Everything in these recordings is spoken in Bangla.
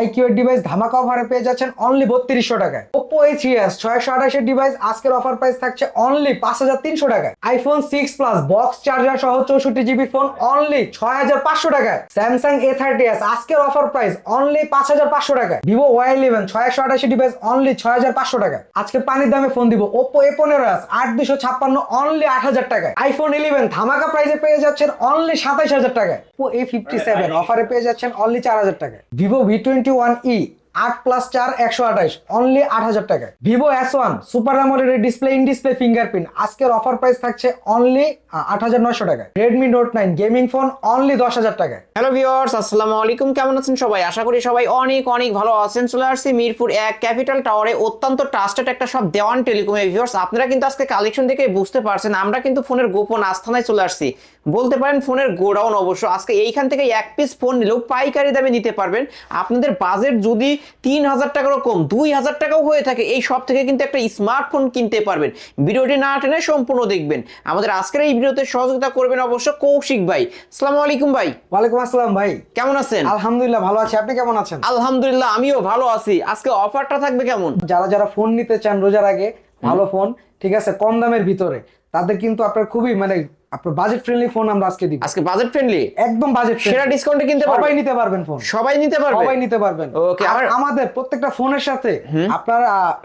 আইকিউ এর ডিভাইস ধামাকা অফারে পেয়ে যাচ্ছেন অনলি বত্রিশশো টাকায়। ওপো এ থ্রি এস ছয়শো আঠাশের ডিভাইস আজকের অফার প্রাইস থাকছে অনলি পাঁচ হাজার তিনশো টাকায়। IPhone six plus box charger সহ চৌষট্টি জিবি ফোন অনলি ছয় হাজার পাঁচশো টাকায়। স্যামসাং এ থার্টি এস আজকের অফার প্রাইস অনলি পাঁচ হাজার পাঁচশো টাকায়। ভিভো ওয়াই ইলেভেন ছয়শো আঠাশি ডিভাইস অনলি ছয় হাজার পাঁচশো টাকা আজকে পানির দামে ফোন দিব ওপো এ পনেরো এস আট দুশো ছাপ্পান্ন অনলি আট হাজার টাকায়। আইফোন ইলেভেন ধামাকা প্রাইসে পেয়ে যাচ্ছেন অনলি সাতাইশ হাজার টাকায়। ওপো এ ফিফটি সেভেন অফারে পেয়ে যাচ্ছেন অনলি চার হাজার টাকায়। Vivo V twenty one E আট প্লাস চার একশো আঠাশ অনলি আট হাজার টাকায়। Vivo S one super AMOLED display in display fingerprint আজকের অফার প্রাইস থাকছে অনলি আট হাজার নয়শো টাকায়। Redmi Note nine gaming phone only দশ হাজার টাকায়। হ্যালো ভিউয়ার্স আসসালামু আলাইকুম। কেমন আছেন সবাই? আশা করি সবাই অনেক অনেক ভালো আছেন। চলে আসছি মিরপুর এক ক্যাপিটাল টাওয়ারে অত্যন্ত ট্রাস্টেড একটা সব দেওয়ান টেলিকমে ভিউয়ার্স আপনারা কিন্তু আজকে কালেকশন দেখে বুঝতে পারছেন, আমরা কিন্তু ফোনের গোপন আস্থানায় চলে আসছি। বলতে পারেন ফোনের গোডাউন অবশ্য। আজকে এইখান থেকে এক পিস ফোন নিলেও পাইকারি দামে নিতে পারবেন। আপনাদের বাজেট যদি তিন হাজার টাকারও কম দুই হাজার টাকাও হয়ে থাকে। এই সব থেকে কিন্তু একটা স্মার্টফোন কিনতে পারবেন। ভিডিওটি না টেনে সম্পূর্ণ দেখবেন। আমাদের আজকের এই ভিডিওতে সহযোগিতা করবেন অবশ্য কৌশিক ভাই। আসসালামু আলাইকুম ভাই। ওয়ালাইকুম আসসালাম ভাই। কেমন আছেন? আলহামদুলিল্লাহ ভালো আছি। আপনি কেমন আছেন? আলহামদুলিল্লাহ আমিও ভালো আছি। আজকে অফারটা থাকবে কেমন? যারা যারা ফোন নিতে চান রোজার আগে ভালো ফোন ঠিক আছে কম দামের ভিতরে তাদের কিন্তু আপনার খুবই মানে আপনার বাজেট ফ্রেন্ডলি ফোন আমরা আজকে দিব। আজকে বাজেট ফ্রেন্ডলি একদম বাজেট সেরা ডিসকাউন্টে কিনতে সবাই নিতে পারবেন ফোন সবাই নিতে পারবেন সবাই নিতে পারবেন। ওকে আর আমাদের প্রত্যেকটা ফোনের সাথে আপনার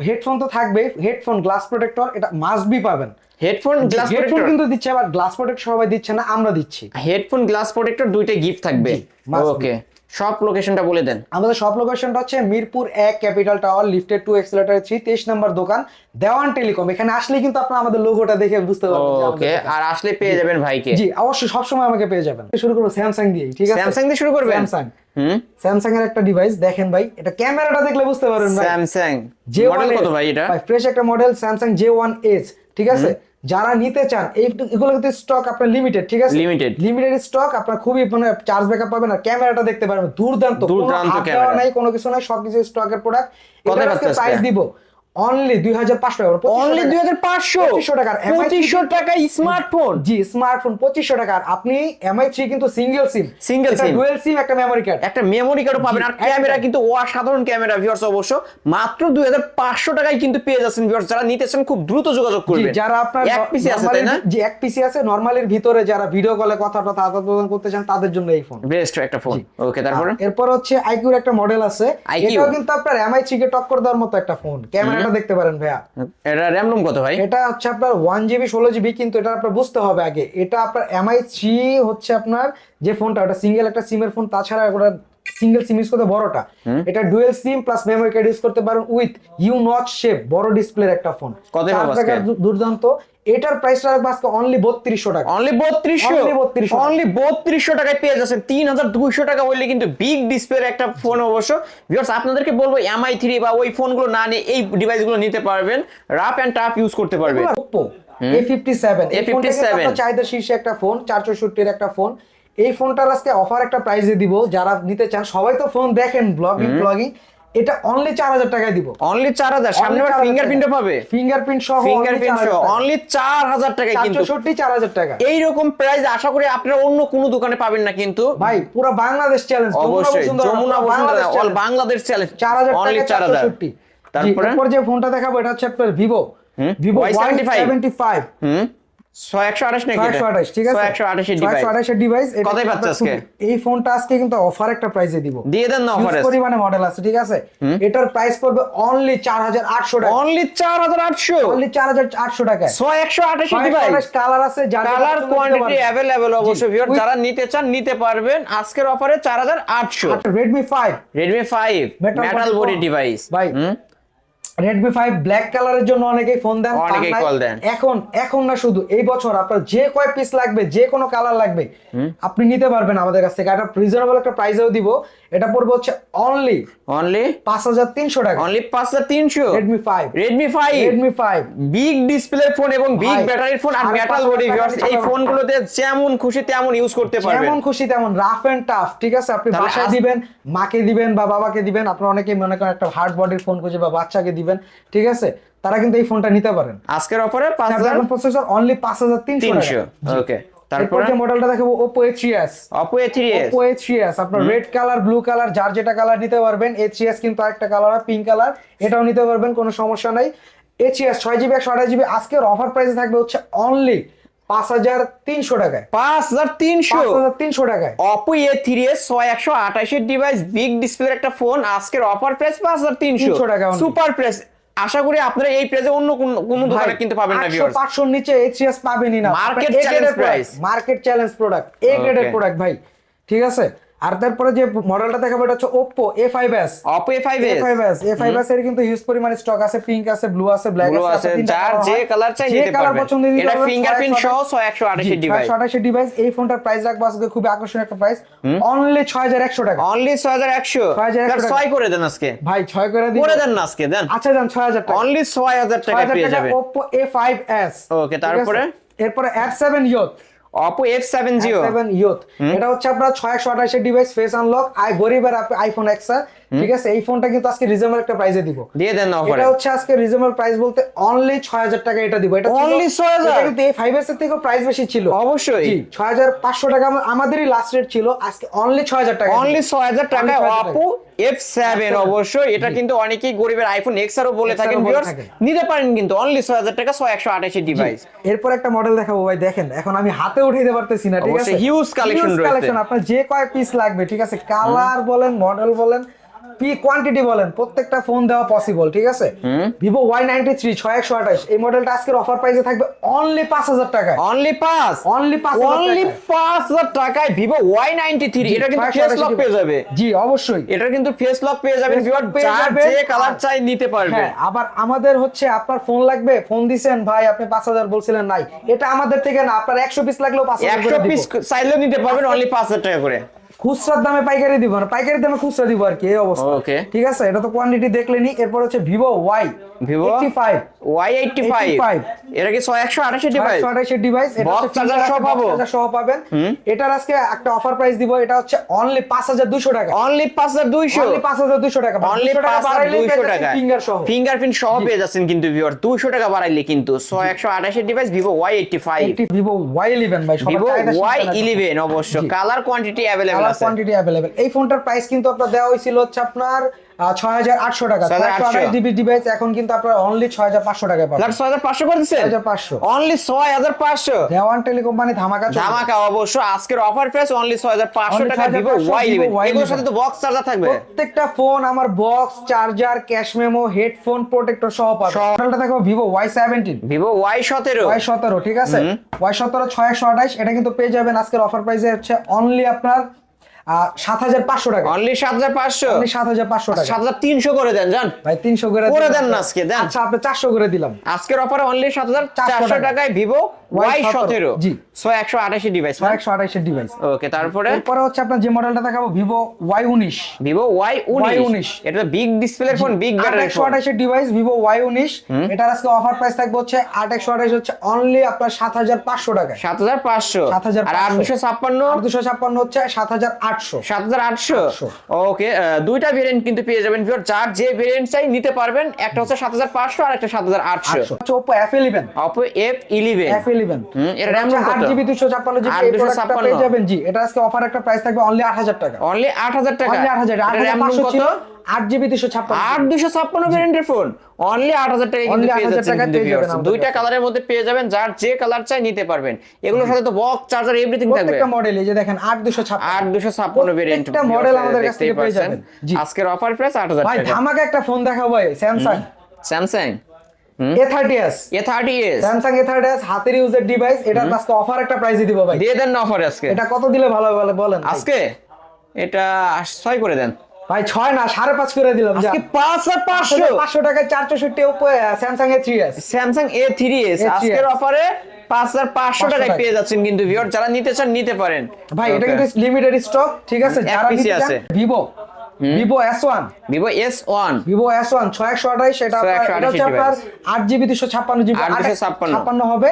হেডফোন তো থাকবে হেডফোন গ্লাস প্রোটেক্টর এটা মাস্ট বি পাবেন। হেডফোন গ্লাস প্রোটেক্টর কিন্তু দিচ্ছে আবার গ্লাস প্রোটেক্ট সবাই দিচ্ছে না আমরা দিচ্ছি। হেডফোন গ্লাস প্রোটেক্টর দুইটা গিফট থাকবে। ওকে সব লোকেশনটা বলে দেন। আমাদের সব লোকেশনটা হচ্ছে মিরপুর এক capital tower lifted to escalator three তেইশ নম্বর দোকান দেওয়ান টেলিকম। এখানে আসলে কিন্তু আপনার আমাদের লোগোটা দেখে বুঝতে পারবেন ওকে আর আসলে পেয়ে যাবেন ভাইকে। জি অবশ্যই সবসময় আমাকে পেয়ে যাবেন। শুরু করব স্যামসাং দিয়ে ঠিক আছে? স্যামসাং দিয়ে শুরু করবেন? স্যামসাং স্যামসাং এর একটা ডিভাইস দেখেন ভাই এটা ক্যামেরাটা দেখলে বুঝতে পারবেন ভাই। স্যামসাং জে মডেল কত ভাই এটা? ফ্রেশ একটা model Samsung J one S ঠিক আছে? যারা নিতে চান এইগুলো এগুলো কিন্তু স্টক আপনার লিমিটেড ঠিক আছে? লিমিটেড লিমিটেড স্টক আপনার খুবই মানে চার্জ ব্যাকআপ পাবেন আর ক্যামেরাটা দেখতে পারবেন। দুর্দান্ত কোনো দুর্দান্ত হাত নাই কোনো কিছু নাই সব কিছু স্টকের প্রোডাক্ট কত এটা প্রাইস দিব। অনলি দুই হাজার পাঁচশো টাকা অনলি দুই হাজার পাঁচশো? 2500 টাকার পঁচিশশো টাকা স্মার্টফোন জি স্মার্টফোন পঁচিশশো টাকা আর আপনি এমআই থ্রি কিন্তু single SIM Single SIM। Dual SIM একটা মেমোরি কার্ড একটা মেমোরি কার্ডও পাবেন। আর ক্যামেরা কিন্তু অসাধারণ ক্যামেরা ভিউয়ার্স অবশ্য। মাত্র দুই হাজার পাঁচশো টাকায় কিন্তু পেয়ে যাচ্ছেন ভিউয়ার্স যারা নিতে চান খুব দ্রুত যোগাযোগ করবেন। যারা আপনার এক পিসি আছে তাই না? জি এক পিসি আছে। নরমালির ভিতরে যারা ভিডিও কলে কথা টথা আদান প্রদান করতে চান তাদের জন্য এই ফোন বেস্ট একটা ফোন ওকে তারপরে? এরপর হচ্ছে আইকিউর একটা মডেল আছে। এটাও কিন্তু আপনার এমআই থ্রি কে টক্কর দেওয়ার মতো একটা ফোন ক্যামেরাটা দেখতে পারেন ভাইয়া। এটা র্যাম রুম কত ভাই? এটা হচ্ছে আপনার ওয়ান জিবি ষোলো জিবি কিন্তু এটা আপনার বুঝতে হবে আগে। এটা আপনার এমআই থ্রি হচ্ছে আপনার যে ফোনটা ওটা সিঙ্গেল একটা সিমের ফোন তাছাড়া ওটা সিঙ্গেল সিম ইউজ করতে বড়টা। এটা dual SIM plus memory card use করতে পারেন উইথ ইউ নট শেপ বড় ডিসপ্লের একটা ফোন কত? দুর্দান্ত। এটার প্রাইসটা রাখব আজকে অনলি বত্রিশশো টাকা। অনলি বত্রিশশো? 3200 অনলি বত্রিশশো টাকায় পেয়ে যাচ্ছেন। তিন হাজার দুইশো টাকা হইলে কিন্তু বিগ ডিসপ্লের একটা ফোন অবশ্য। ভিউয়ার্স আপনাদেরকে বলব এমআই থ্রি বা ওই ফোনগুলো না নিয়ে এই ডিভাইসগুলো নিতে পারবেন। রাফ অ্যান্ড টাফ ইউজ করতে পারবেন। ওপ্পো এ ফিফটি সেভেন কিন্তু A57 আপনার চাহিদা শীর্ষে একটা ফোন চার চৌষট্টির একটা ফোন এই ফোনটার আজকে অফার একটা প্রাইজে দিব। যারা নিতে চান সবাই তো ফোন দেখেন ব্লগিং ব্লগিং এটা অনলি চার হাজার টাকায় দিব। অনলি চার হাজার সামনে আবার ফিঙ্গারপ্রিন্টও পাবে। ফিঙ্গারপ্রিন্ট সহ ফিঙ্গারপ্রিন্ট সহ অনলি চার হাজার টাকায় কিন্তু। চৌষট্টি চার হাজার টাকা। এইরকম প্রাইস আশা করি আপনারা অন্য কোনো দোকানে পাবেন না কিন্তু। ভাই পুরো বাংলাদেশ চ্যালেঞ্জ অবশ্যই যমুনা বসুন্ধরা অল বাংলাদেশ চ্যালেঞ্জ চার হাজার অনলি চার হাজার। তারপরে? যে ফোনটা দেখাবো এটা হচ্ছে আপনার Vivo Vivo Y Y75 seventy five এই ফোনটা আজকে কিন্তু অফার একটা প্রাইসে দিব। দিয়ে দেন না অফারে পরিমাণে মডেল আছে ঠিক আছে? এটার প্রাইস পড়বে অনলি চার হাজার আটশো টাকা। অনলি চার হাজার আটশো? অনলি চার হাজার আটশো টাকায়। ছয় একশো আঠাশের ডিভাইস কালার আছে যার কালার কোয়ান্টিটি অ্যাভেলেবল অবশ্যই ভিউয়ার যারা নিতে চান নিতে পারবেন। আজকের অফারে চার হাজার আটশো। Redmi five Redmi five Metal metal body device ভাই রেডমি ফাইভ ব্ল্যাক কালারের জন্য অনেকেই ফোন দেন অনেকেই call দেন। এখন এখন না শুধু এই বছর আপনার যে কয় পিস লাগবে যে কোনো কালার লাগবে আপনি নিতে পারবেন আমাদের কাছ থেকে। একটা রিজনেবল একটা প্রাইসেও দিব। এটা পড়বে হচ্ছে অনলি অনলি পাঁচ হাজার তিনশো টাকা। অনলি পাঁচ হাজার তিনশো? Redmi five Redmi five Redmi five big display phone এবং বিগ ব্যাটারির ফোন আর মেটাল বডি এই ফোনগুলোতে যেমন খুশি তেমন ইউজ করতে পারবেন। যেমন খুশি তেমন রাফ এন্ড টাফ ঠিক আছে? আপনি বাসায় দিবেন মাকে দিবেন বা বাবাকে দিবেন আপনার অনেকেই মনে করেন একটা হার্ড বডির ফোন খুঁজে বা বাচ্চাকে দিবেন। ঠিক আছে? তারা কিন্তু এই ফোনটা নিতে পারেন। আজকের অফারে প্রসেসর অনলি পাঁচ হাজার তিনশো ওকে তারপরে? মডেলটা দেখাবো Oppo A3s Oppo A3s Oppo A3s আপনার রেড কালার ব্লু কালার যার যেটা কালার নিতে পারবেন A3s কিন্তু আরেকটা কালার পিঙ্ক কালার এটাও নিতে পারবেন কোনো সমস্যা নাই। A3s ছয় জিবি একশো আঠাশ জিবি আজকের অফার প্রাইস থাকবে হচ্ছে অনলি পাঁচ হাজার তিনশো টাকায়। পাঁচ হাজার তিনশো? তিনশো টাকায়। অপো এ থ্রি এস ছয় একশো আঠাশের ডিভাইস বিগ ডিসপ্লের একটা ফোন আজকের অফার প্রাইস পাঁচ হাজার তিনশো। টাকা সুপার প্রাইস আশা করি আপনারা এই প্রাইসে অন্য কোন- কোনো দোকানে কিনতে পাবেন না ভিউয়ার্স পাঁচশোর নিচে A3s পাবেনই না। Market challenge price market challenge product A গ্রেডের প্রোডাক্ট ভাই। ঠিক আছে? আর তারপরে যে মডেলটা দেখাবো এটা হচ্ছে Oppo A5s Oppo A five S A5s A5s এর কিন্তু হিউজ পরিমাণে স্টক আছে পিঙ্ক আছে ব্লু আছে ব্ল্যাক আছে যার যে কালার চাই নিতে নিতে এটা 628 সহ 628 ডিভাইস। 628 ডিভাইস এই ফোনটার প্রাইস রাখব আজকে খুবই আকর্ষণীয় একটা প্রাইস অনলি 6100 টাকা। অনলি ছয় হাজার একশো 6100 টাকা। ছয় করে দেন আজকে। ভাই 6 করে দিন করে দেন না আজকে দেন। আচ্ছা দেন 6000 টাকা। অনলি ছয় হাজার টাকা 6000 পেয়ে যাবেন Oppo A5s Okay, ঠিক তারপরে? এরপরে F7 Youth Oppo F seven Jio seven youth এটা হচ্ছে আপনার ছয় একশো আঠাশের ডিভাইস ফেস আনলক আই গরিবের আইফোন এক্সা ঠিক আছে? এই ফোনটা কিন্তু আজকে রিজনেবল একটা প্রাইসে দিব। দিয়ে দেন না এটা হচ্ছে আজকে রিজনেবল প্রাইস বলতে অনলি ছয় হাজার টাকা এটা দিব। এটা Only 6000? এটা কিন্তু এই ফাইভ এর থেকে প্রাইস বেশি ছিল। অবশ্যই। জি ছয় হাজার পাঁচশো টাকা আমাদেরই লাস্ট রেট ছিল। আজকে অনলি ছয় হাজার টাকা অনলি ছয় হাজার টাকায় 6000 টাকায়। অপো এফ সেভেন অবশ্যই। এটা কিন্তু অনেকেই গরিবের আইফোন এক্স আরও বলে থাকেন ও বলে viewers। থাকেন। নিতে পারেন কিন্তু অনলি ছয় হাজার টাকা ছয় একশো আঠাশের ডিভাইস এরপর একটা মডেল দেখাবো ভাই দেখেন। এখন আমি হাতে উঠাইতে পারতেছি না ঠিক আছে? হিউজ কালেকশন রয়েছে। কালেকশন আপনার যে কয় পিস লাগবে ঠিক আছে? কালার বলেন মডেল বলেন পি কোয়ান্টিটি বলেন প্রত্যেকটা ফোন দেওয়া পসিবল ঠিক আছে? ভিভো ওয়াই নাইনটি থ্রি ছয় একশো আঠাশ এই মডেলটা আজকের অফার প্রাইসে থাকবে অনলি পাঁচ হাজার টাকায়। অনলি পাঁচ? অনলি পাঁচ অনলি পাঁচ হাজার টাকায় ভিভো ওয়াই নাইনটি থ্রি এটা কিন্তু ফেস লক পেয়ে যাবে। জি অবশ্যই। এটা কিন্তু ফেস লক পেয়ে যাবেন Face ভিউয়ার পেয়ে যাবেন। যে কালার চাই নিতে পারবে। হ্যাঁ আবার আমাদের হচ্ছে আপনার ফোন লাগবে ফোন দিছেন ভাই আপনি পাঁচ হাজার বলছিলেন নাই। এটা আমাদের থেকে না আপনার একশো পিস লাগলেও পাঁচ হাজার একশো পিস চাইলেও নিতে পারবেন অনলি পাঁচ হাজার টাকা করে। খুচরার দামে পাইকারি দিব না পাইকারি দামে খুচরা দিব আর কি এই অবস্থা। Okay. ঠিক আছে? এটা তো কোয়ান্টিটি দেখলেনি এরপর হচ্ছে Vivo Y Vivo? Eighty five Y eighty five 85 এটা কি ছয় একশো আঠাশের ডিভাইস ডিভাইস Box charger সহ পাবো? সহ পাবেন। এটার আজকে একটা অফার প্রাইস দিব এটা হচ্ছে অনলি পাঁচ হাজার দুশো টাকা। অনলি পাঁচ হাজার দুইশো? অনলি পাঁচ হাজার দুশো টাকা। অনলি পাঁচ হাজার দুইশো টাকা ফিঙ্গার সহ। ফিঙ্গারপ্রিন্ট সহ পেয়ে যাচ্ছেন কিন্তু ভিউয়ার দুইশো টাকা বাড়াইলে কিন্তু ছয় একশো আঠাশের device Vivo Y eighty five Vivo Y eleven ভাই ভিভো ওয়াই ইলেভেন অবশ্য। কালার কোয়ান্টিটি অ্যাভেলেবল কালার আছে কোয়ান্টিটি অ্যাভেলেবেল এই ফোনটার প্রাইস কিন্তু আপনার দেওয়া হয়েছিল হচ্ছে আপনার ছয় হাজার আটশো টাকা। 6800 জিবি ডিভাইস এখন কিন্তু আপনার অনলি ছয় হাজার পাঁচশো টাকায় পাবেন। ফ্ল্যাট ছয় হাজার পাঁচশো করে দিচ্ছেন 6500 অনলি ছয় হাজার পাঁচশো? দেওয়ান ধামাকা ধামাকা অবশ্য আজকের অফার প্রাইস অনলি ছয় হাজার পাঁচশো Only টাকা Vivo Y Vivo eleven Y11 এগুলোর সাথে তো বক্স চার্জার থাকবে। প্রত্যেকটা ফোন আমার box charger cash memo headphone protector সহ পাবে। মডেলটা দেখো Vivo Y seventeen Vivo Y সতেরো। ওয়াই সতেরো ঠিক আছে? ওয়াই সতেরো ছয় একশো আঠাশ এটা কিন্তু পেয়ে যাবেন আজকের অফার প্রাইসে হচ্ছে অনলি আপনার সাত হাজার পাঁচশো টাকা। অনলি সাত হাজার পাঁচশো? অনলি সাত হাজার পাঁচশো টাকা। সাত হাজার তিনশো করে দেন জান। ভাই তিনশো করে করে দেন না আজকে, দেন। আচ্ছা আপনি চারশো করে দিলাম। আজকের অফারে অনলি সাত হাজার চারশো টাকায় ভিভো ওয়াই সতেরো। জি। ছয় একশো আঠাশি ডিভাইস একশো আঠাশের ডিভাইস ওকে তারপরে? এরপরে হচ্ছে আপনার যে মডেলটা দেখাবো ভিভো ওয়াই উনিশ। ভিভো ওয়াই উনিশ। এটা big display phone big battery একশো আঠাশের ডিভাইস ভিভো ওয়াই উনিশ। এটার আজকে অফার প্রাইস থাকবে হচ্ছে আট একশো আঠাশ হচ্ছে অনলি আপনার সাত হাজার পাঁচশো টাকা সাত হাজার পাঁচশো। 7500 আর আট দুশো ছাপ্পান্ন? দুশো ছাপ্পান্ন হচ্ছে সাত হাজার আটশো সাত হাজার আটশো ওকে দুইটা ভেরিয়েন্ট কিন্তু পেয়ে যাবেন ভিউয়ার যার যে ভেরিয়েন্ট চাই নিতে পারবেন একটা হচ্ছে সাত হাজার পাঁচশো আর একটা সাত হাজার আটশো। Oppo F eleven Oppo F eleven F eleven হুম, র্যাম আট জিবি দুশো ছাপ্পান্ন জিবি। পেয়ে যাবেন। জি এটা আজকে অফার একটা প্রাইস থাকবে অনলি আট হাজার টাকা। অনলি আট হাজার টাকা। অনলি আট হাজার পাঁচশো কত? আট জিবি দুশো ছাপ্পান্ন আট দুশো ছাপ্পান্ন ভেরিয়েন্টের ফোন অনলি আট হাজার টাকা কিন্তু পেয়ে যাচ্ছেন দুইটা কালারের মধ্যে পেয়ে যাবেন যার যে কালার চাই নিতে পারবেন। এগুলোর সাথে তো বক্স চার্জার এভরিথিং থাকবে। প্রত্যেকটা মডেল এই যে দেখেন আট দুশো ছাপ্পান্ন। আট দুশো ছাপ্পান্ন প্রত্যেকটা মডেল আমাদের কাছ থেকে পেয়ে যাবেন। আজকের অফার প্রাইস আট হাজার টাকা। ধামাকা একটা ফোন দেখাবো ভাই স্যামসাং স্যামসাং হাতের ইউজের ডিভাইস আজকে অফার একটা প্রাইসে দিব ভাই। দিয়ে দেন অফার আজকে। এটা কত দিলে ভালো হবে বলেন আজকে? এটা ছয় করে দেন। ভাই ছয় না সাড়ে পাঁচ করে দিলাম। আজকে পাঁচ আর পাঁচশো? পাঁচশো টাকায় চার চৌষট্টি Oppo Samsung A three S Samsung A three S A3s আজকের অফারে পাঁচ হাজার পাঁচশো টাকায় পেয়ে যাচ্ছেন কিন্তু ভিওর যারা নিতে চান নিতে পারেন। ভাই এটা কিন্তু লিমিটেড স্টক ঠিক আছে? যারা আছে। Vivo Vivo S one Vivo S one Vivo S one ছয় একশো আঠাইশ এটা আপনার- 628 এটা হচ্ছে আপনার আট জিবি দুশো ছাপ্পান্ন জিবি ছাপ্পান্ন। হবে।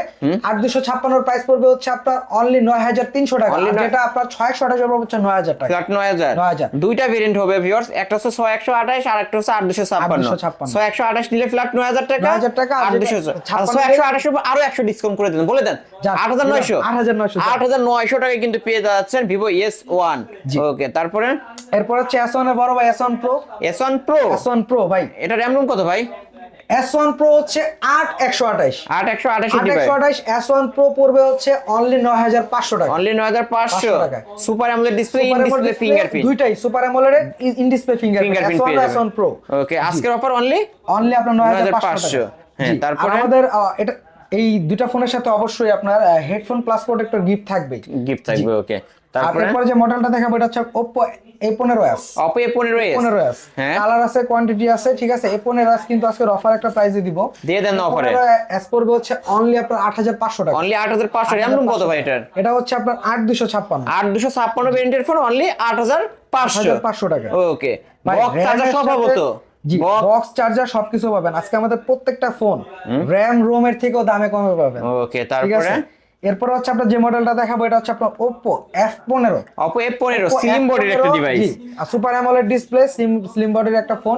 আট দুশো ছাপ্পান্নর প্রাইস পড়বে হচ্ছে আপনার অনলি নয় হাজার তিনশো টাকা। যেটা আপনার ছয় একশো আঠাশ হচ্ছে নয় হাজার টাকা। ফ্ল্যাট নয় হাজার। দুইটা ভেরিয়েন্ট হবে ভিউয়ার্স একটা হচ্ছে ছয় একশো আঠাশ আর একটা হচ্ছে আট দুশো ছাপ্পান্ন। ছয় একশো আঠাশ নিলে ফ্ল্যাট নয় হাজার টাকা 9000 টাকা, আট দুশো ছয় একশো উপর আরও একশো ডিসকাউন্ট করে দেন বলে দেন। যাক, আট হাজার নয়শো। আট হাজার নয়শো টাকায় কিন্তু পেয়ে যাচ্ছেন ভিভো এস ওয়ান। ওকে তারপরে? এরপর হচ্ছে এস ওয়ান বড় ভাই S one pro S one pro S one pro ভাই। এটা র্যাম রুম কত ভাই? এস ওয়ান প্রো হচ্ছে আট একশো আঠাইশ আট একশো আঠাশ একশো আঠাইশ এস ওয়ান প্রো পড়বে হচ্ছে অনলি নয় হাজার পাঁচশো টাকা। অনলি নয় হাজার পাঁচশো। 500 super AMOLED display in display fingerprint দুইটাই super AMOLED in display fingerprint S one pro okay আজকের অফার অনলি অনলি আপনার নয় হাজার 9500 পাঁচশো। হ্যাঁ, তারপরে? আমাদের এটা এই দুইটা ফোনের সাথে অবশ্যই আপনার হেডফোন প্লাস প্রোটেক্টর গিফট থাকবে। গিফট থাকবে ওকে তারপরে? যে মডেলটা দেখাবো এটা হচ্ছে Oppo A15 s Oppo A পনেরো এস পনেরো এস হ্যাঁ। কালার আছে কোয়ান্টিটি আছে ঠিক আছে? এ পনেরো এস কিন্তু আজকে অফার একটা প্রাইসে দিব। দিয়ে দেন অফারে এস পড়বে হচ্ছে অনলি আপনার আট হাজার পাঁচশো টাকা। অনলি আট হাজার পাঁচশো র্যাম কত ভাই এটার? এটা হচ্ছে আপনার আট দুশো ছাপ্পান্ন। আট দুশো ছাপ্পান্ন ভেরিয়েন্টের ফোন অনলি আট হাজার পাঁচশো। হাজার পাঁচশো টাকা। ওকে বক্স RAM চার্জার এর সব তো? জি বক্স চার্জার সবকিছু পাবেন। আজকে আমাদের প্রত্যেকটা ফোন র্যাম রোমের থেকেও দামে কমে পাবেন। ওকে তারপরে? এরপর হচ্ছে আপনার যে মডেলটা দেখাবো এটা হচ্ছে আপনার Oppo F15 অপো এ পনেরো স্লিম বডির একটা device super AMOLED display slim slim বডির একটা ফোন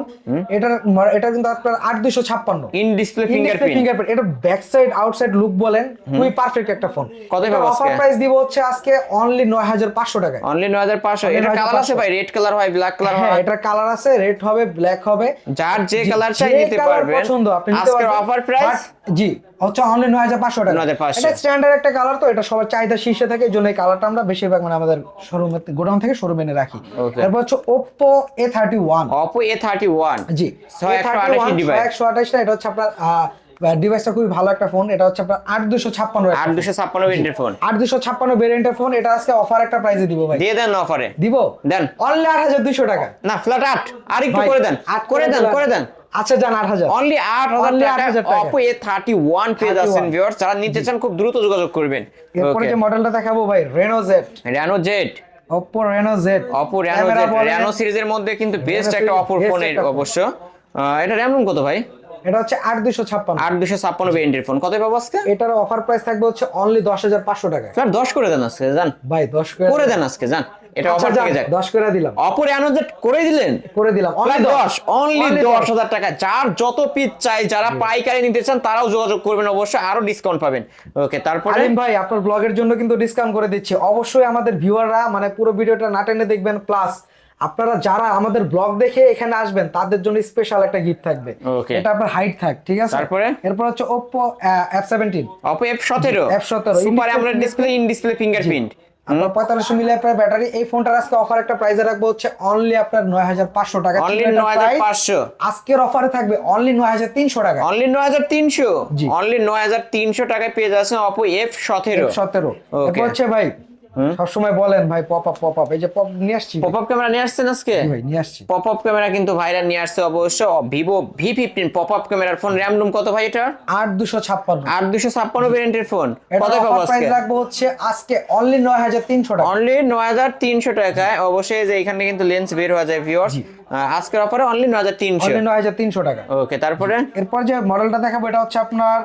এটার এটা কিন্তু আপনার আট দুশো ছাপ্পান্ন। ইন ডিসপ্লে ফিঙ্গারপ্রিন্ট ফিঙ্গারপ্রিন্ট এটা ব্যাক সাইড আউটসাইড লুক বলেন খুবই পারফেক্ট একটা ফোন কত পাবো অফার? প্রাইস দিব হচ্ছে আজকে অনলি নয় হাজার পাঁচশো টাকায়। অনলি নয় হাজার পাঁচশো। Only এটা কালার আছে ভাই? রেড কালার হয় ব্ল্যাক কালার হ্যাঁ এটার কালার আছে রেড হবে ব্ল্যাক হবে। যার যে কালার চাই নিতে পারবেন। পছন্দ আপনি নিতে আজকের অফার প্রাইস জি হচ্ছে অনলি নয় হাজার পাঁচশো টাকা এটা স্ট্যান্ডার্ড একটা কালার তো এটা সবার চাহিদা শীর্ষে থাকে এই জন্য এই কালারটা আমরা বেশিরভাগ মানে আমাদের শোরুমে গোডাউন থেকে শোরুমে এনে রাখি. তারপর হচ্ছে Oppo A thirty one Oppo A thirty one G একশো আঠাশি এটা হচ্ছে আপনার ডিভাইসটা খুবই ভালো একটা ফোন এটা হচ্ছে আপনার আট দুশো ছাপ্পান্ন আট দুশো ছাপ্পান্ন ভেরিয়েন্টের ফোন আট দুশো ছাপ্পান্ন ভেরিয়েন্টের ফোন এটা আজকে অফার একটা প্রাইসে দিব ভাই। দিয়ে দেন অফারে দিব? দেন। অনলি আট হাজার দুইশো টাকা। না ফ্ল্যাট আট। আর একটু করে দেন। আট করে দেন। করে দেন। আচ্ছা জান আট হাজার। অনলি আট হাজার 8,000 টাকা টাকা। অপো এ থার্টি ওয়ান পেয়ে যাচ্ছেন 31 ভিউয়ার্স যারা নিতে চান খুব দ্রুত যোগাযোগ করবেন। এরপরে যে মডেলটা দেখাবো ভাই Reno Z Reno Z Oppo Reno Z Oppo Reno Z Reno সিরিজের মধ্যে কিন্তু বেস্ট একটা ফোন ফোনের অবশ্য। এটা র্যাম কত ভাই? এটা হচ্ছে আট দুশো ছাপ্পান্ন। আট দুশো ছাপ্পান্ন ভেরিয়েন্টের ফোন কত পাবো আজকে? এটার অফার প্রাইস থাকবে হচ্ছে অনলি দশ হাজার পাঁচশো টাকা। স্যার দশ করে দেন আজকে যান ভাই দশ করে দেন। আজকে যান এটা আচ্ছা, অফার থেকে যাক। দশ করে দিলাম। অপো র্যানো জেড করে দিলেন? করে দিলাম অনলি অনলি দশ। অনলি Only দশ। হাজার টাকা। যার যত পিস চাই যারা পাইকারি নিতে চান তারাও যোগাযোগ করবেন অবশ্যই আরও ডিসকাউন্ট পাবেন। ওকে তারপরে? আলিম ভাই আপনার ব্লগের জন্য কিন্তু ডিসকাউন্ট করে দিচ্ছি। অবশ্যই আমাদের ভিউয়াররা মানে পুরো ভিডিওটা না টেনে দেখবেন প্লাস আপনারা যারা আমাদের ব্লগ দেখে এখানে আসবেন তাদের জন্য স্পেশাল একটা গিফট থাকবে। এটা আপনার হাইট থাক ঠিক আছে? তারপরে? এরপর হচ্ছে Oppo F seventeen Oppo F সতেরো। F17 super AMOLED display in display fingerprint আপনার পঁয়তাল্লিশশো মিলি ব্যাটারি এই ফোনটার আজকে অফার একটা প্রাইসে রাখব হচ্ছে অনলি আপনার নয় হাজার পাঁচশো টাকা। অনলি নয় হাজার পাঁচশো। আজকের অফারে থাকবে অনলি নয় হাজার তিনশো টাকা। অনলি নয় হাজার তিনশো। অনলি নয় হাজার তিনশো টাকায় পেয়ে যাচ্ছেন অপো এফ সতেরো। সতেরো। হচ্ছে ভাই সবসময় বলেন ভাই পপ আপ পপ আপ এই যে পপ নিয়ে আসছি পপ আপ ক্যামেরা নিয়ে আসছেন আজকে? ভাই নিয়ে আসছি। পপ আপ ক্যামেরা কিন্তু ভাইরা নিয়ে আসছে অবশ্য। Vivo V fifteen pop up ক্যামেরার ফোন র্যাম রুম কত ভাই এটার? আট দুশো ছাপ্পান্ন। আট দুশো ছাপ্পান্ন ভেরিয়েন্টের ফোন কত পাবো আজকে? রাখব হচ্ছে আজকে অনলি নয় হাজার তিনশো টাকা। অনলি নয় হাজার তিনশো টাকায়। অবশ্যই যে এখানে কিন্তু লেন্স বের হয়ে যায় ভিউয়ার্স আজকের অফারে অনলি নয় হাজার তিনশো। অনলি নয় হাজার তিনশো টাকা। ওকে তারপরে? এরপর যে মডেলটা দেখাবো এটা হচ্ছে আপনার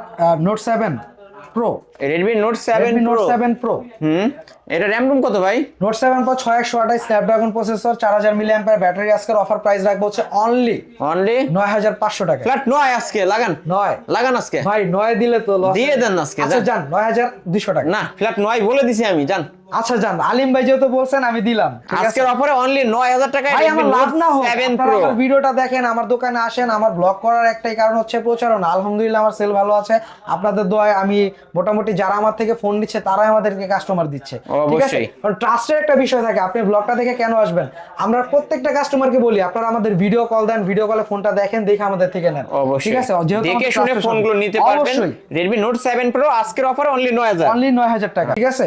Note seven Pro Redmi Note seven Note seven Pro hmm এটা র্যাম রুম কত ভাই? নোট সেভেন প্রো ছয় একশো আঠাশ স্ন্যাপড্রাগন প্রসেসর চার হাজার মিলি অ্যাম্পার ব্যাটারি আজকের অফার প্রাইস রাখব হচ্ছে অনলি অনলি নয় হাজার পাঁচশো টাকা। ফ্ল্যাট নয় আজকে লাগান। নয়। লাগান আজকে। ভাই নয় দিলে তো দিয়ে দেন আজকে, আচ্ছা যান। যান নয় হাজার দুশো টাকা। না ফ্ল্যাট নয় বলে দিছি আমি জান আচ্ছা যান আলিম ভাই যেহেতু বলছেন আমি দিলাম আজকের অফারে অনলি নয় হাজার টাকায় ভাই আমার লাভ না হোক আপনারা আমার ভিডিওটা দেখেন আমার দোকানে আসেন আমার ব্লগ করার একটাই কারণ হচ্ছে প্রচারণা। আলহামদুলিল্লাহ আমার সেল ভালো আছে। আপনাদের দোয়ায় আমি মোটামুটি যারা আমার থেকে ফোন নিচ্ছে তারাই আমাদেরকে কাস্টমার দিচ্ছে। ঠিক আছে? কারণ ট্রাস্টের একটা বিষয় থাকে আপনি ব্লগটা দেখে কেন আসবেন? আমরা প্রত্যেকটা কাস্টমারকে বলি আপনারা আমাদের ভিডিও কল দেন ভিডিও কলে ফোনটা দেখেন দেখে আমাদের থেকে নেন। ঠিক আছে? যেহেতু দেখে শুনে ফোনগুলো নিতে পারবেন। রেডমি নোট সেভেন প্রো আজকের অফারে অনলি নয় হাজার। অনলি নয় হাজার টাকা ঠিক আছে?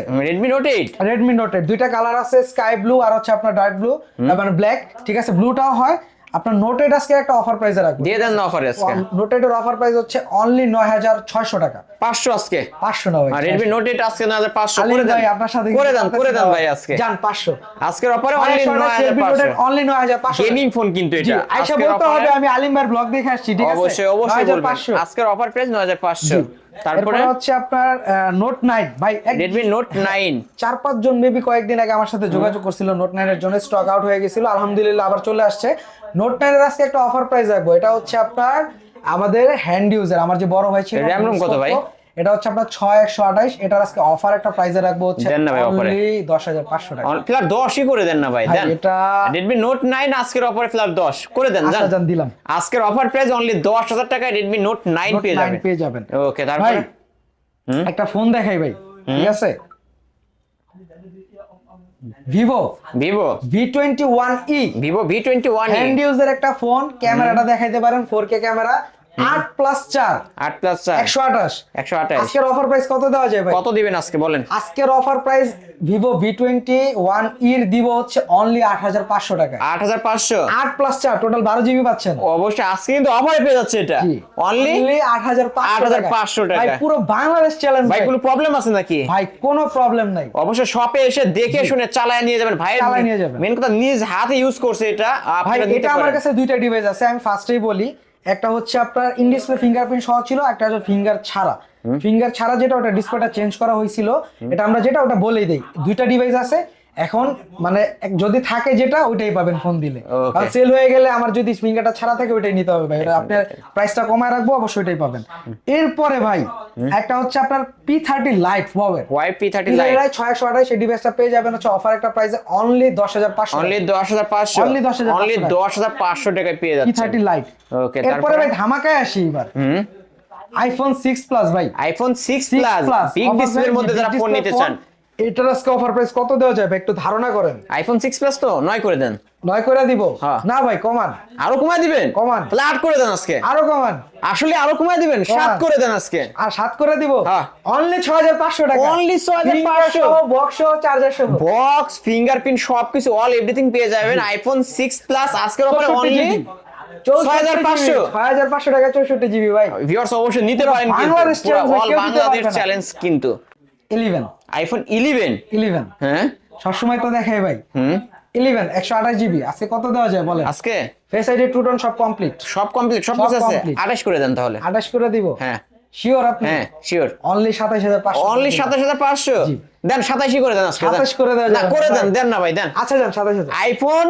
রেডমি নোট এইট দুইটা কালার আছে স্কাই ব্লু আর হচ্ছে আপনার ডার্ক ব্লু মানে ব্ল্যাক ঠিক আছে? ব্লুটাও হয়। আপনার নোটেড আজকে একটা অফার প্রাইসে রাখব। দিয়ে দেন অফারে আজকে। নোটেডের অফার প্রাইস হচ্ছে অনলি নয় হাজার ছয়শো টাকা। পাঁচশো আজকে? পাঁচশো না ভাই আর রেডমি নোট এইট আজকে না হাজার পাঁচশো আলী করে দেন। ভাই আপনার সাথে করে দেন করে দেন ভাই আজকে। যান পাঁচশো। আজকের অফারে অনলি নয় হাজার পাঁচশো অনলি নয় হাজার পাঁচশো গেমিং ফোন কিন্তু এটা। আইসা বলতে হবে আমি আলিম ভাইয়ের ব্লগ দেখে আসছি ঠিক আছে? অবশ্যই অবশ্যই বলবেন। আজকের অফার প্রাইস নয় হাজার পাঁচশো। তারপরে? হচ্ছে আপনার নোট নাইন ভাই রেডমি নোট নাইন চার পাঁচ জন মেবি কয়েকদিন আগে আমার সাথে যোগাযোগ করছিল নোট নাইনের জন্য স্টক আউট হয়ে গেছিল আলহামদুলিল্লাহ আবার চলে আসছে। নোট নাইনের আজকে একটা অফার প্রাইস রাখব। এটা হচ্ছে আপনার আমাদের হ্যান্ড ইউজার আমার যে বড় ভাই ছিল র্যাম ROM কত ভাই? এটা হচ্ছে আপনার ছয় একশো আঠাইশ এটার আজকে অফার একটা প্রাইসে রাখব হচ্ছে। দশ হাজার পাঁচশো টাকা। ফ্ল্যাট দশই করে দেন না ভাই দেন। এটা রেডমি নোট নাইন আজকের অফারে ফ্ল্যাট দশ করে দেন জান দিলাম। আজকের অফার প্রাইস অনলি দশ হাজার টাকায় রেডমি নোট নাইন পেয়ে যাবেন পেয়ে যাবেন। ওকে ভাই তারপরে একটা ফোন দেখাই ভাই ঠিক আছে? Vivo Vivo V twenty one E Vivo V twenty one hand ইউজের একটা ফোন ক্যামেরাটা দেখাইতে পারেন ফোর কে ক্যামেরা আট প্লাস চার। আট প্লাস চার। একশো আঠাশ। একশো আঠাশ। আজকের অফার প্রাইস কত দেওয়া যায় ভাই? কত দিবেন আজকে বলেন। আজকের offer price Vivo V twenty one ইর দিব হচ্ছে অনলি আট হাজার পাঁচশো টাকা। আট হাজার পাঁচশো? আট প্লাস চার টোটাল বারো জিবি পাচ্ছেন। অবশ্যই আজকে কিন্তু অফারে পেয়ে যাচ্ছে এটা। অনলি আট হাজার 8,500 টাকা। ভাই পুরো বাংলাদেশ চ্যালেঞ্জ ভাই কোনো প্রবলেম আছে নাকি? ভাই কোনো প্রবলেম নাই। অবশ্যই শপে এসে দেখে শুনে চালায় নিয়ে যাবেন। ভাই চালায় নিয়ে যাবেন। মেন কথা নিজ হাতে ইউজ করছে এটা। ভাই এটা আমার কাছে দুইটা ডিভাইস আছে আমি ফার্স্টেই বলি। একটা হচ্ছে আপনার ইন ডিসপ্লে ফিঙ্গারপ্রিন্ট সহ ছিল একটা হচ্ছে ফিঙ্গার ছাড়া। ফিঙ্গার ছাড়া যেটা ওটা ডিসপ্লেটা চেঞ্জ করা হয়েছিল। এটা আমরা যেটা ওটা বলেই দেই। দুইটা ডিভাইস আছে এখন মানে যদি থাকে যেটা ওইটাই পাবেন ফোন দিলে। সেল হয়ে গেলে আমার যদি ফিঙ্গারটা ছাড়া থাকে ওইটাই নিতে হবে ভাই। আপনার প্রাইসটা কমায় রাখব অবশ্যই ওইটাই পাবেন। এরপরে ভাই একটা হচ্ছে আপনার P thirty lite ওয়াওয়ের Y P thirty P lite ছয় একশো আঠাশ এই ডিভাইসটা পেয়ে যাবেন হচ্ছে অফার একটা প্রাইসে অনলি দশ হাজার পাঁচশো অনলি দশ হাজার পাঁচশো। Only 10,500 অনলি দশ হাজার পাঁচশো টাকায় পেয়ে পি যাচ্ছে থার্টি লাইট ওকে এরপরে তারপরে ভাই ধামাকায় আসি এবার। আইফোন সিক্স প্লাস ভাই। IPhone six 6 plus plus big ডিসপ্লের মধ্যে যারা ফোন নিতে চান। এটার আজকে অফার প্রাইস কত দেওয়া যাবে? একটু ধারণা করেন। আইফোন সিক্স প্লাস তো? নয় করে দেন। নয় করে দিব? হ্যাঁ। না ভাই কমান। আরও কমায় দিবেন? কমান। তাহলে আট করে দেন আজকে। আরও কমান। আসলে আরও কমায় দিবেন? সাত করে দেন আজকে। আর সাত করে দিব? হ্যাঁ। অনলি ছয় হাজার পাঁচশো টাকা। Only 6,500 বক্স সহ চার্জার সহ বক্স ফিঙ্গারপ্রিন্ট সবকিছু অল এভরিথিং পেয়ে যাবেন আইফোন সিক্স প্লাস আজকের উপরে অনলি ছয় হাজার পাঁচশো। টাকা চৌষট্টি জিবি ভাই। ভিউয়ার্স অবশ্যই নিতে পারেন বাংলাদেশ। চ্যালেঞ্জ কিন্তু। ইলেভেন আইফোন ইলেভেন ইলেভেন হ্যাঁ? সবসময় তো দেখাই ভাই। হুম? ইলেভেন একশো আঠাশ জিবি আজকে কত দেওয়া যায় বলে আজকে? ফেস আইডি টু টোন সব কমপ্লিট সব কমপ্লিট সব কিছু আছে? আঠাশ করে দেন তাহলে। আঠাশ করে দিব? হ্যাঁ। শিওর আপনি? হ্যাঁ শিওর অনলি সাতাশ হাজার পাঁচশো। অনলি সাতাশ হাজার পাঁচশো? দেন সাতাশি করে দেন আজকে দেন। 27 করে দেওয়া না করে দেন দেন না ভাই দেন। আচ্ছা যান সাতাশ হাজার। আইফোন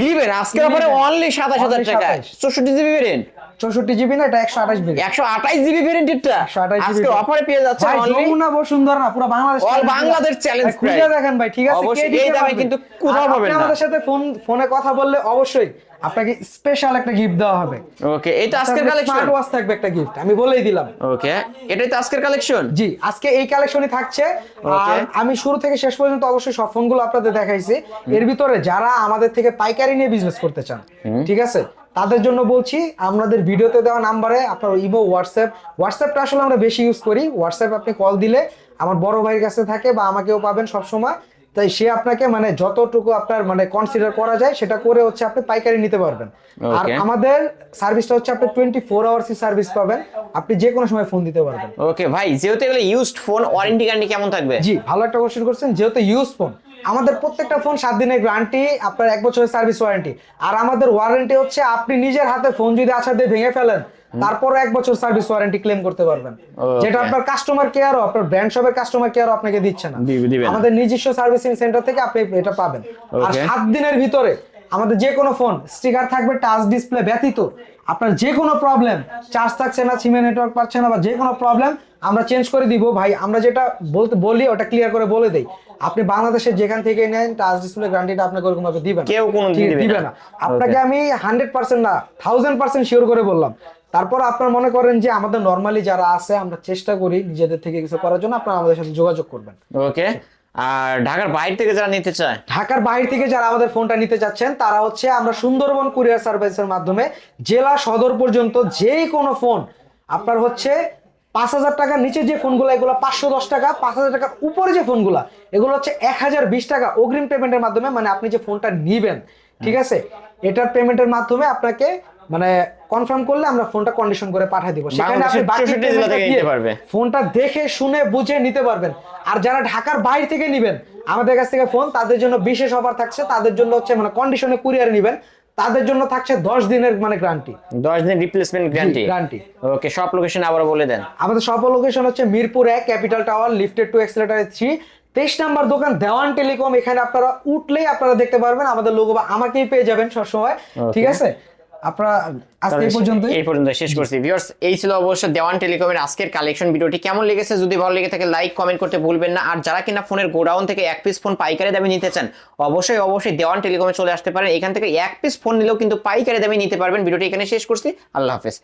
ইলেভেন আজকের 11 অনলি সাতাশ হাজার টাকা চৌষট্টি জিবি ভেরিয়েন্ট চৌষট্টি জিবি না? এটা একশো আঠাশ জিবি একশো আঠাশ জিবি ভেরিয়েন্ট এটা 128 আজকে অফারে পেয়ে যাচ্ছে অনলি যমুনা বসুন্ধরা পুরো বাংলাদেশ challenge বাংলাদেশ challenge খুঁজে দেখেন ভাই ঠিক আছে? অবশ্যই, এই দামে কিন্তু কোথাও পাবেন না। আমাদের সাথে ফোন ফোনে কথা বললে অবশ্যই আপনাকে স্পেশাল একটা গিফট দেওয়া হবে। ওকে এটা আজকের কালেকশন স্মার্ট ওয়াচ থাকবে একটা গিফট আমি বলেই দিলাম। ওকে এটাই তো আজকের কালেকশন জি আজকে এই কালেকশনই থাকছে। আর আমি শুরু থেকে শেষ পর্যন্ত অবশ্যই সব ফোনগুলো আপনাদের দেখাইছি। এর ভিতরে যারা আমাদের থেকে পাইকারি নিয়ে বিজনেস করতে চান ঠিক আছে? তাদের জন্য বলছি আমাদের ভিডিওতে দেওয়া নাম্বারে আপনার ইমো হোয়াটসঅ্যাপ হোয়াটসঅ্যাপটা আসলে আমরা বেশি ইউজ করি। হোয়াটসঅ্যাপ আপনি কল দিলে আমার বড় ভাইয়ের কাছে থাকে বা আমাকেও পাবেন সব সময় তাই সে আপনাকে মানে যতটুকু আপনার মানে কনসিডার করা যায় সেটা করে হচ্ছে আপনি পাইকারি নিতে পারবেন। আর. আমাদের সার্ভিসটা হচ্ছে আপনি টোয়েন্টি ফোর আওয়ার্সই সার্ভিস পাবেন। আপনি যে কোনো সময় ফোন দিতে পারবেন। ওকে ভাই যেহেতু এগুলো ইউজড ফোন ওয়ারেন্টি গ্যারান্টি কেমন থাকবে? জি ভালো একটা কোশ্চেন করছেন। যেহেতু ইউজ ফোন আমাদের প্রত্যেকটা ফোন সাত দিনের গ্যারান্টি আপনার এক বছরের সার্ভিস ওয়ারেন্টি আর আমাদের ওয়ারেন্টি হচ্ছে আপনি নিজের হাতে ফোন যদি আছাড় দিয়ে ভেঙে ফেলেন তারপর এক বছর সার্ভিস ওয়ারেন্টি ক্লেম করতে পারবেন। যেটা আপনার কাস্টমার কেয়ারও আপনার ব্র্যান্ড শপের কাস্টমার কেয়ারও আপনাকে দিচ্ছে না। আমাদের নিজস্ব সার্ভিসিং সেন্টার থেকে আপনি এটা পাবেন। আর সাত দিনের ভিতরে আমাদের যে কোনো ফোন স্টিকার থাকবে টাচ ডিসপ্লে ব্যতীত। আপনার যে কোনো প্রবলেম চার্জ থাকছে না সিমে নেটওয়ার্ক পাচ্ছে না বা যে কোনো প্রবলেম আমরা চেঞ্জ করে দিব। ভাই আমরা যেটা বলতে বলি ওটা ক্লিয়ার করে বলে দেই। আপনি বাংলাদেশের যেখান থেকে নেন টাচ ডিসপ্লে গ্যারান্টিটা আপনাকে ওরকম ভাবে দিবেন কেউ কোনো দিবে না। আপনাকে আমি হান্ড্রেড পার্সেন্ট না থাউজেন্ড পার্সেন্ট শিওর করে বললাম। তারপর আপনার মনে করেন যে আমাদের নর্মালি যারা আছে আমরা চেষ্টা করি নিজেদের থেকে কিছু করার জন্য আপনারা আমাদের সাথে যোগাযোগ করবেন। ওকে আর ঢাকার বাইরে থেকে যারা নিতে চায়? ঢাকার বাইরে থেকে যারা আমাদের ফোনটা নিতে চাচ্ছেন তারা হচ্ছে আমরা সুন্দরবন কুরিয়ার সার্ভিসের মাধ্যমে জেলা সদর পর্যন্ত যেই কোনো ফোন আপনার হচ্ছে পাঁচ হাজার টাকার নিচে যে ফোনগুলো এগুলো পাঁচশো দশ টাকা পাঁচ হাজার টাকার উপরে যে ফোনগুলো এগুলো হচ্ছে এক হাজার বিশ টাকা অগ্রিম পেমেন্টের মাধ্যমে মানে আপনি যে ফোনটা নিবেন ঠিক আছে? এটার পেমেন্টের মাধ্যমে আপনাকে মানে কনফার্ম করলে আমরা ফোনটা কন্ডিশন করে পাঠিয়ে দিব। সেখানে আপনি বাকি 64 জেলা পেমেন্টটা থেকে দিয়ে নিতে পারবে। ফোনটা দেখে শুনে বুঝে নিতে পারবেন। আর যারা ঢাকার বাইরে থেকে নেবেন আমাদের কাছ থেকে ফোন তাদের জন্য বিশেষ অফার থাকছে। তাদের জন্য হচ্ছে মানে কন্ডিশনে কুরিয়ার নেবেন। তাদের জন্য থাকছে দশ দিনের মানে গ্যারান্টি দশ দিন রিপ্লেসমেন্ট গ্যারান্টি গ্যারান্টি ওকে সব লোকেশন আবার বলে দেন। আমাদের সব লোকেশন হচ্ছে মিরপুর এক capital tower lifted two escalator three তেইশ নাম্বার দোকান দেওয়ান টেলিকম এখানে আপনারা উঠলেই আপনারা দেখতে পারবেন আমাদের লোগো বা আমাকেই পেয়ে যাবেন সবসময়। ঠিক আছে? আপনারা আজকে পর্যন্ত এই পর্যন্ত শেষ করছি। ভিউয়ার্স এই ছিল অবশ্য দেওয়ান টেলিকমের আজকের কালেকশন ভিডিওটি কেমন লেগেছে? যদি ভালো লেগে থাকে লাইক কমেন্ট করতে ভুলবেন না। আর যারা কিনা ফোনের গোডাউন থেকে এক পিস ফোন পাইকারি দামে নিতে চান অবশ্যই অবশ্যই দেওয়ান টেলিকমে চলে আসতে পারেন। এখান থেকে এক পিস ফোন নিলেও কিন্তু পাইকারি দামে নিতে পারবেন। ভিডিওটি এখানে শেষ করছি। আল্লাহ হাফেজ।